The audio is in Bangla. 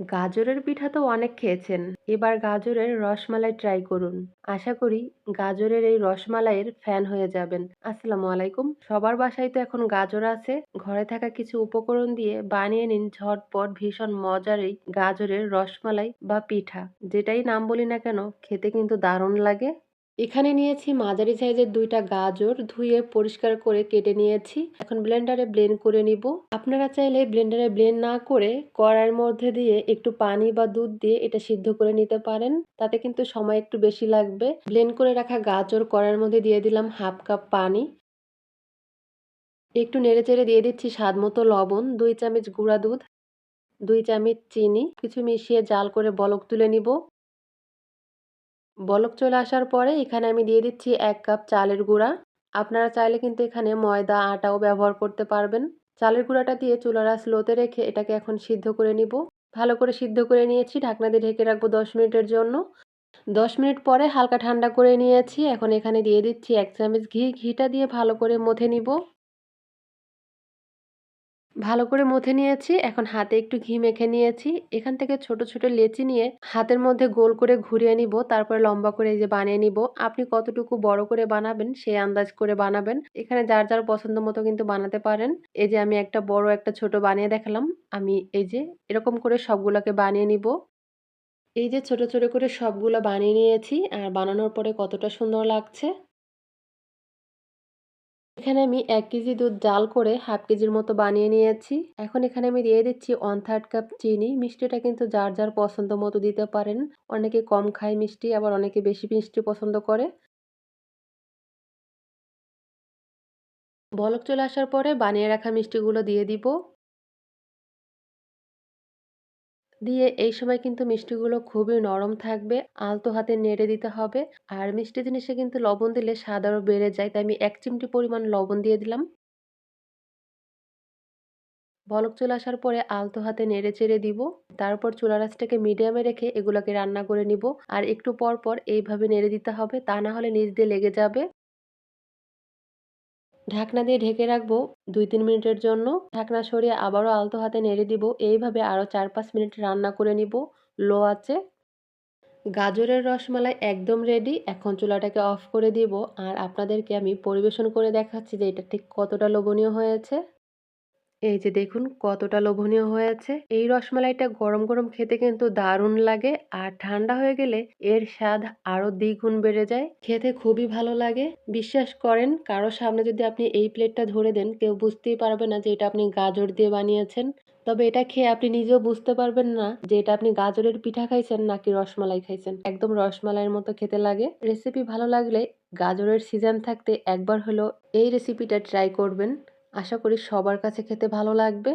গাজরের পিঠা তো অনেক খেয়েছেন। এবার গাজরের রসমালাই ট্রাই করুন। আশা করি গাজরের এই রসমালাইয়ের ফ্যান হয়ে যাবেন। আসসালামু আলাইকুম। সবার বাসায় তো এখন গাজর আছে। ঘরে থাকা কিছু উপকরণ দিয়ে বানিয়ে নিন ঝটপট ভীষণ মজার এই গাজরের রসমালাই বা পিঠা। যেটাই নাম বলি না কেন, খেতে কিন্তু দারুণ লাগে। এখানে নিয়েছি মাঝারি সাইজের দুইটা গাজর, ধুয়ে পরিষ্কার করে কেটে নিয়েছি। এখন ব্লেন্ডারে ব্লেন্ড করে নিব। আপনারা চাইলে ব্লেন্ডারে ব্লেন্ড না করে কড়াইয়ের মধ্যে দিয়ে একটু পানি বা দুধ দিয়ে এটা সিদ্ধ করে নিতে পারেন। তাতে কিন্তু সময় একটু বেশি লাগবে। ব্লেন্ড করে রাখা গাজর কড়াইয়ের মধ্যে দিয়ে দিলাম হাফ কাপ পানি। একটু নেড়ে চেড়ে দিয়ে দিচ্ছি স্বাদ মতো লবণ, দুই চামচ গুঁড়া দুধ, দুই চামচ চিনি। কিছু মিশিয়ে জাল করে বলক তুলে নিব। বলক চলে আসার পরে এখানে আমি দিয়ে দিচ্ছি এক কাপ চালের গুঁড়া। আপনারা চাইলে কিন্তু এখানে ময়দা, আটাও ব্যবহার করতে পারবেন। চালের গুঁড়াটা দিয়ে চুলারা স্লোতে রেখে এটাকে এখন সিদ্ধ করে নিব। ভালো করে সিদ্ধ করে নিয়েছি, ঢাকনা দিয়ে ঢেকে রাখব দশ মিনিটের জন্য। দশ মিনিট পরে হালকা ঠান্ডা করে নিয়েছি। এখন এখানে দিয়ে দিচ্ছি এক চামচ ঘি। ঘিটা দিয়ে ভালো করে মথে নিব। ভালো করে মথে নিয়েছি, এখন হাতে একটু ঘি মেখে নিয়েছি। এখান থেকে ছোট ছোট লেচি নিয়ে হাতের মধ্যে গোল করে ঘুরিয়ে নিব, তারপরে লম্বা করে এই যে বানিয়ে নিব। আপনি কতটুকু বড় করে বানাবেন সেই আন্দাজ করে বানাবেন। এখানে যার যার পছন্দ মতো কিন্তু বানাতে পারেন। এই যে আমি একটা বড়, একটা ছোট বানিয়ে দেখালাম। আমি এই যে এরকম করে সবগুলোকে বানিয়ে নিব। এই যে ছোট ছোট করে সবগুলো বানিয়ে নিয়েছি, আর বানানোর পরে কতটা সুন্দর লাগছে। এখানে আমি এক কেজি দুধ জাল করে হাফ কেজির মতো বানিয়ে নিয়েছি। এখন এখানে আমি দিয়ে দিচ্ছি ওয়ান থার্ড কাপ চিনি। মিষ্টিটা কিন্তু যার যার পছন্দ মতো দিতে পারেন। অনেকে কম খায় মিষ্টি, আবার অনেকে বেশি মিষ্টি পছন্দ করে। বলক চলে আসার পরে বানিয়ে রাখা মিষ্টিগুলো দিয়ে দিব। দিয়ে এই সময় কিন্তু মিষ্টিগুলো খুবই নরম থাকবে, আলতো হাতে নেড়ে দিতে হবে। আর মিষ্টি জিনিসে কিন্তু লবণ দিলে স্বাদ আরও বেড়ে যায়, তাই আমি এক চিমটি পরিমাণ লবণ দিয়ে দিলাম। বলক চলে আসার পরে আলতো হাতে নেড়ে চেড়ে দিব। তারপর চুলা রাসটাকে মিডিয়ামে রেখে এগুলোকে রান্না করে নিব। আর একটু পর পর এইভাবে নেড়ে দিতে হবে, তা না হলে নিচ দিয়ে লেগে যাবে। ঢাকনা দিয়ে ঢেকে রাখব দুই তিন মিনিটের জন্য। ঢাকনা সরিয়ে আবারও আলতো হাতে নেড়ে দিব। এইভাবে আরও চার পাঁচ মিনিট রান্না করে নিব। লো আছে গাজরের রসমালাই একদম রেডি এখন চুলাটাকে অফ করে দিব। আর আপনাদেরকে আমি পরিবেশন করে দেখাচ্ছি যে এটা ঠিক কতটা লোভনীয় হয়েছে। এই যে দেখুন কতটা লোভনীয় হয়েছে এই রসমালাইটা গরম গরম খেতে কিন্তু দারুণ লাগে আর ঠান্ডা হয়ে গেলে এর স্বাদ আরও দ্বিগুণ বেড়ে যায়। খেতে খুবই ভালো লাগে। বিশ্বাস করেন, কারও সামনে যদি আপনি এই প্লেটটা ধরে দেন, কেউ বুঝতেই পারবে না যে এটা আপনি গাজর দিয়ে বানিয়েছেন। তবে এটা খেয়ে আপনি নিজেও বুঝতে পারবেন না যে এটা আপনি গাজরের পিঠা খাইছেন নাকি রসমালাই খাইছেন। একদম রসমালাইয়ের মতো খেতে লাগে। রেসিপি ভালো লাগলে গাজরের সিজন থাকতে একবার হলো এই রেসিপিটা ট্রাই করবেন। আশা করি সবার কাছে খেতে ভালো লাগবে।